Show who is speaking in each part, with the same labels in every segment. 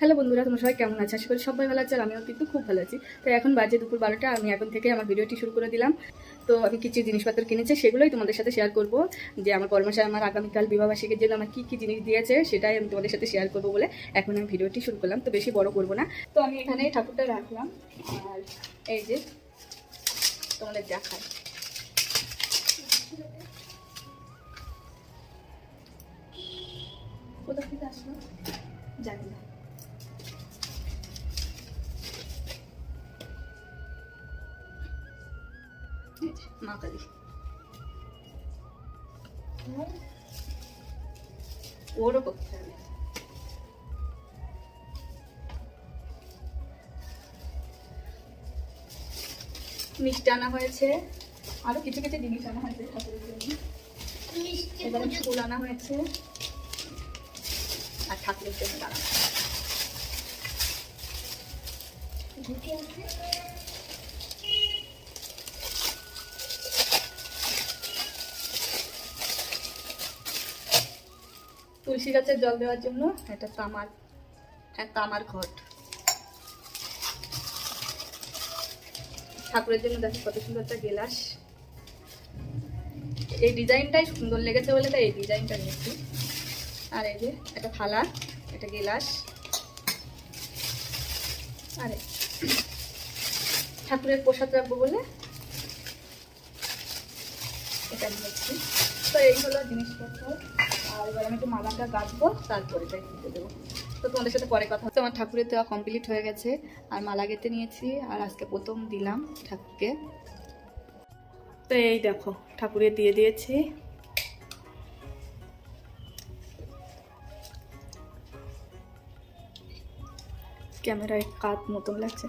Speaker 1: Hello বন্ধুরা, তোমরা সবাই কেমন আছে? আশা করি সবাই ভালো আছে আর আমিও কিন্তু খুব ভালো আছি। তো এখন বাজে দুপুর বারোটা, আমি এখন থেকে আমার ভিডিওটি শুরু করে দিলাম। তো আমি কিছু জিনিসপত্র কিনেছি, সেগুলোই তোমাদের সাথে শেয়ার করব। যে আমার কর্মশায় আমার আগামীকাল বিবাহবার্ষিকীর জন্য আমার কী কী জিনিস দিয়েছে, সেটাই আমি তোমাদের সাথে শেয়ার করব বলে এখন আমি ভিডিওটি শুরু করলাম। তো বেশি বড় করব না। তো আমি এখানে ঠাকুরটা রাখলাম। আর এই যে তোমাদের দেখায় কোথা থেকে আসলো? জানি না। এই যে, মা কালী ওরও করতে হবে। মিষ্টি আনা হয়েছে। আরও কিছু কিছু জিনিস আনা হয়েছে ঠাকুরের জন্য। এবারে ফুল আনা হয়েছে। আর ঠাকুরের জন্য দাঁড়ানো তুলসী গাছের জল দেওয়ার জন্য এটা তামার তামার ঘট। ঠাকুরের জন্য দেখো কত সুন্দর একটা গেলাস। এই ডিজাইনটাই সুন্দর লেগেছে বলে তাই এই ডিজাইনটা নিয়েছি। আর এই যে একটা থালা, একটা গেলাস। আরে, ঠাকুরের প্রসাদ রাখব বলে এটা নিয়েছি। তো এই হলো জিনিসপত্র। আমি মালাটা তারপরে তাই দেবো। তো তোমাদের সাথে পরে কথা হচ্ছে আমার ঠাকুরের দেওয়া কমপ্লিট হয়ে গেছে, আর মালা গেঁথে নিয়েছি, আর আজকে প্রথম দিলাম ঠাকুরকে। তো এই দেখো ঠাকুরের দিয়ে দিয়েছি। ক্যামেরায় কাত মতন লাগছে।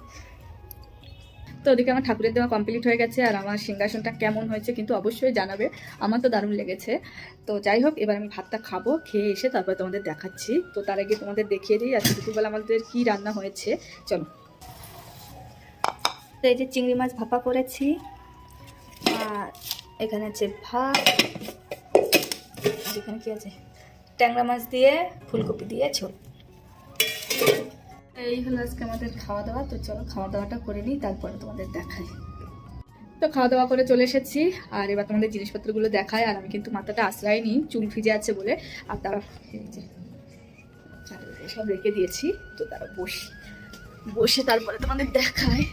Speaker 1: তো ওদিকে আমার ঠাকুরের দেওয়া কমপ্লিট হয়ে গেছে আর আমার সিংহাসনটা কেমন হয়েছে কিন্তু অবশ্যই জানাবে। আমার তো দারুণ লেগেছে। তো যাই হোক, এবার আমি ভাতটা খাব, খেয়ে এসে তারপর তোমাদের দেখাচ্ছি। তো তার আগে তোমাদের দেখিয়ে দিই, আজকে দুপুরবেলা আমাদের কী রান্না হয়েছে। চলো। তো এই যে চিংড়ি মাছ ভাপা করেছি, আর এখানে আছে ভাত এখানে কি আছে? ট্যাংরা মাছ দিয়ে ফুলকপি দিয়ে ঝোল। এই হলো আজকে আমাদের খাওয়া দাওয়া তো চলো খাওয়া দাওয়াটা করে নিই, তারপরে তোমাদের দেখাই। তো খাওয়া দাওয়া করে চলে এসেছি, আর এবার তোমাদের জিনিসপত্রগুলো দেখায় আর আমি কিন্তু মাথাটা আশ্রয় নিই চুল ভিজে আছে বলে। আর তারা সব রেখে দিয়েছি, তো তারা বসে বসে তারপরে তোমাদের দেখায়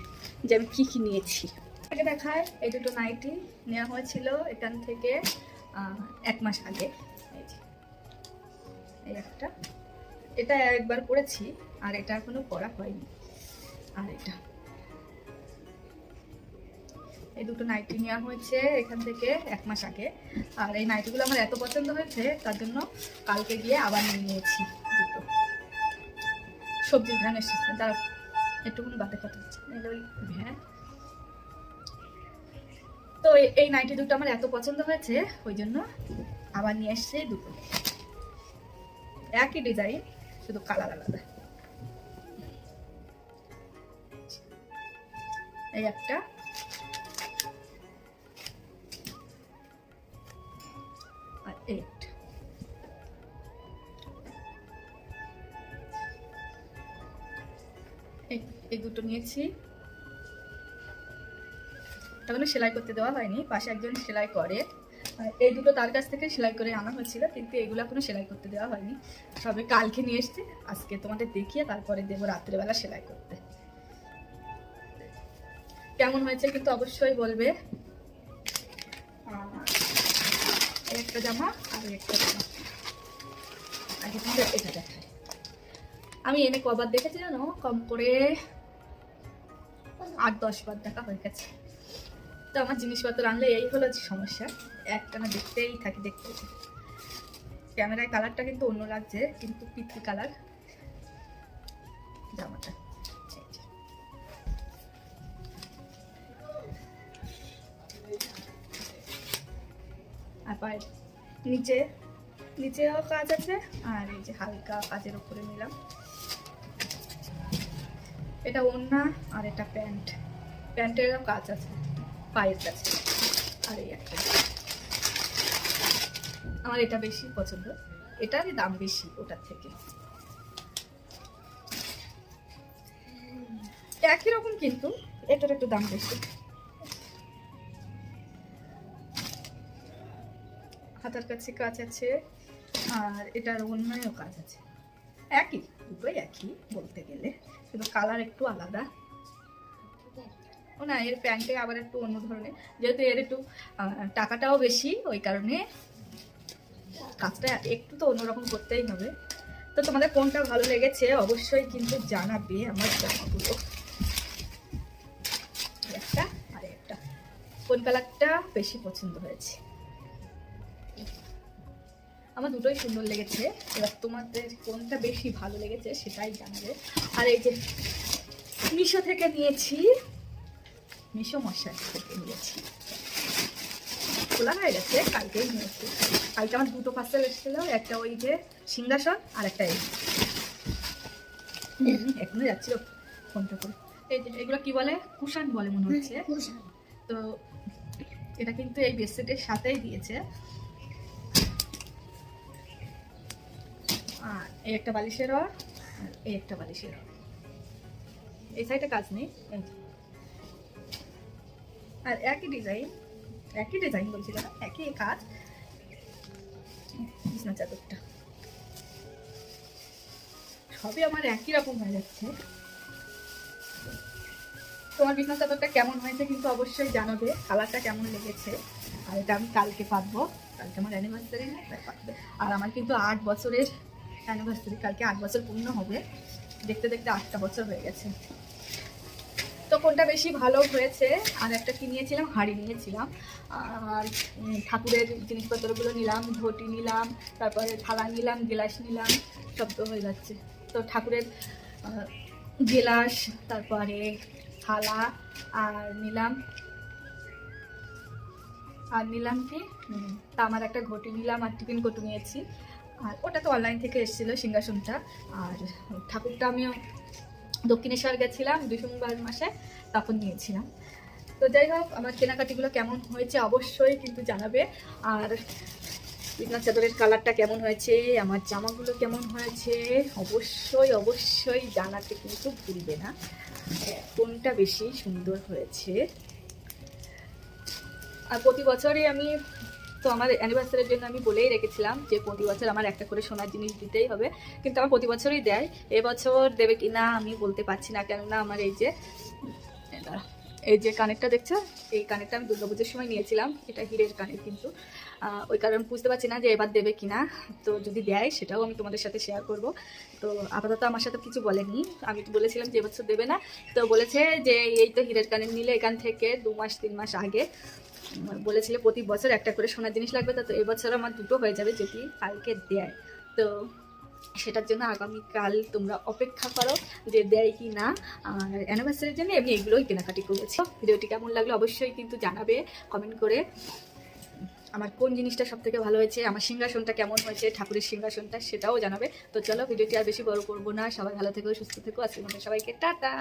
Speaker 1: যে আমি কী কী নিয়েছি। আগে দেখায় এই দুটো নাইটি নেওয়া হয়েছিল এখান থেকে এক মাস আগে। এই একটা। এটা একবার করেছি, আর এটা এখনও পরা হয়নি। আর এটা। এই দুটো নাইটি নেওয়া হয়েছে এখান থেকে এক মাস আগে। আর এই নাইটিগুলো আমার এত পছন্দ হয়েছে, তার জন্য কালকে গিয়ে আবার নিয়ে নিয়েছি দুটো। সবজির ভ্যান এসেছে। তার একটুকুনি বাতে কথা হচ্ছে ভ্যান। তো এই নাইটি দুটো আমার এত পছন্দ হয়েছে, ওই জন্য আবার নিয়ে এসছে দুটো। একই ডিজাইন। শুধু কালার আলাদা। এই একটা। আর এই এই দুটো নিয়েছি। তাহলে সেলাই করতে দেওয়া হয়নি, পাশে একজন সেলাই করে। এই দুটো তার কাছ থেকে সেলাই করে আনা হয়েছিল, কিন্তু এগুলো এখনও সেলাই করতে দেওয়া হয়নি। সবে কালকে নিয়ে এসছে, আজকে তোমাদের দেখিয়ে তারপরে দেবো রাত্রেবেলা সেলাই করতে। কেমন হয়েছে কিন্তু অবশ্যই বলবে। একটা জামা আর একটা জামা। আগে তোমাদের এটা দেখায় আমি এনে কবার দেখেছি জানো? কম করে আট দশ বার দেখা হয়ে গেছে। তো আমার জিনিসপত্র আনলে এই হলো সমস্যা। একটা না দেখতেই থাকি, দেখতে ক্যামেরায় কালারটা কিন্তু অন্য লাগছে, কিন্তু পিতৃ কালার। জামাটা। পায়ের নিচে, নিচেও কাজ আছে, আর এই যে হালকা কাজের উপরে নিলাম। এটা ওড়না আর এটা প্যান্ট। প্যান্টেরও কাজ আছে। পায়ের কাছে। আর এই একটা। আমার এটা বেশি পছন্দ। এটারই দাম বেশি ওটার থেকে। একই রকম কিন্তু, এটার একটু দাম বেশি। হাতার কাছে কাজ আছে, আর এটার অন্যান্য কাজ আছে। একই, দুটোই একই বলতে গেলে। শুধু কালার একটু আলাদা। ও না, এর প্যান্টে আবার একটু অন্য ধরনের। যেহেতু এর একটু টাকাটাও বেশি, ওই কারণে কাজটা একটু তো অন্যরকম করতেই হবে। তো তোমাদের কোনটা ভালো লেগেছে অবশ্যই কিন্তু জানাবে আমার জামাগুলো। একটা আর একটা। কোন কালারটা বেশি পছন্দ হয়েছে? আমার দুটোই সুন্দর লেগেছে। এবার তোমাদের কোনটা বেশি ভালো লেগেছে সেটাই জানাবে। আর এই যে মিশো থেকে নিয়েছি মিশো মশাই থেকে নিয়েছি। খোলা হয়ে গেছে কালকেই নিয়েছি। কালকে আমার দুটো পার্সেল এসেছিল একটা ওই যে সিংহাসন আর একটা এই। এখনও যাচ্ছিল ফোনটা করে। এই যে এগুলো কি বলে? কুষাণ বলে মনে হচ্ছে। তো এটা কিন্তু এই বেডশিটের সাথেই দিয়েছে। আর এই একটা বালিশের আর এই একটা বালিশের এই সাইডে কাজ নেই এই। আর একই ডিজাইন একই ডিজাইন বলছিল একই কাজ। বিছনা চাদরটা। সবই আমার একই রকম হয়ে যাচ্ছে। তোমার বিছনা চাদরটা কেমন হয়েছে কিন্তু অবশ্যই জানাবে, কালারটা কেমন লেগেছে। আর এটা আমি কালকে পাতবো। কালকে আমার অ্যানিভার্সারি পাতবে। আর আমার কিন্তু আট বছরের অ্যানিভার্সারি কালকে আট বছর পূর্ণ হবে। দেখতে দেখতে আটটা বছর হয়ে গেছে। তো কোনটা বেশি ভালো হয়েছে? আর একটা কি নিয়েছিলাম? হাঁড়ি নিয়েছিলাম। আর ঠাকুরের জিনিসপত্রগুলো নিলাম ঘটি নিলাম, তারপরে থালা নিলাম, গেলাস নিলাম, সব তো হয়ে যাচ্ছে। তো ঠাকুরের গেলাস, তারপরে থালা, আর নিলাম আর নিলাম কি? তা আমার একটা ঘটি নিলাম, আর টিফিন কটু নিয়েছি। আর ওটা তো অনলাইন থেকে এসেছিল সিংহাসনটা। আর ঠাকুরটা আমিও দক্ষিণেশ্বর গেছিলাম ডিসেম্বর মাসে, তখন নিয়েছিলাম তো যাই হোক, আমার কেনাকাটিগুলো কেমন হয়েছে অবশ্যই কিন্তু জানাবে। আর বিছনার চাদরের কালারটা কেমন হয়েছে, আমার জামাগুলো কেমন হয়েছে, অবশ্যই অবশ্যই জানাতে কিন্তু ভুলবে না। কোনটা বেশি সুন্দর হয়েছে? আর প্রতি বছরই আমি তো আমার অ্যানিভার্সারির জন্য আমি বলেই রেখেছিলাম যে প্রতি বছর আমার একটা করে সোনার জিনিস দিতেই হবে। কিন্তু আমার প্রতি বছরই দেয়। এবছর দেবে কি না আমি বলতে পারছি না। কেননা আমার এই যে এই যে কানেরটা দেখছ? এই কানেরটা আমি দুর্গাপুজোর সময় নিয়েছিলাম। এটা হিরের কানের কিন্তু। ওই কারণ বুঝতে পারছি না যে এবার দেবে কিনা। তো যদি দেয়, সেটাও আমি তোমাদের সাথে শেয়ার করব। তো আপাতত আমার সাথে কিছু বলেনি। আমি তো বলেছিলাম যে এবছর দেবে না। তো বলেছে যে, এই তো হিরের কানের নিলে এখান থেকে দু মাস, তিন মাস আগে। বলেছিল প্রতি বছর একটা করে সোনার জিনিস লাগবে, তো এবছর আমার দুটো হয়ে যাবে যদি কালকে দেয়। তো সেটার জন্য আগামীকাল তোমরা অপেক্ষা করো যে দেয় কি না। আর অ্যানিভার্সারির জন্য এমনি এগুলোই কেনাকাটি করেছি। ভিডিওটি কেমন লাগল অবশ্যই কিন্তু জানাবে কমেন্ট করে। আমার কোন জিনিসটা সব থেকে ভালো হয়েছে, আমার সিংহাসনটা কেমন হয়েছে, ঠাকুরের সিংহাসনটা সেটাও জানাবে। তো চলো, ভিডিওটি আর বেশি বড় করব না। সবাই ভালো থেকো, সুস্থ থেকো। আজকে সবাইকে টাটা।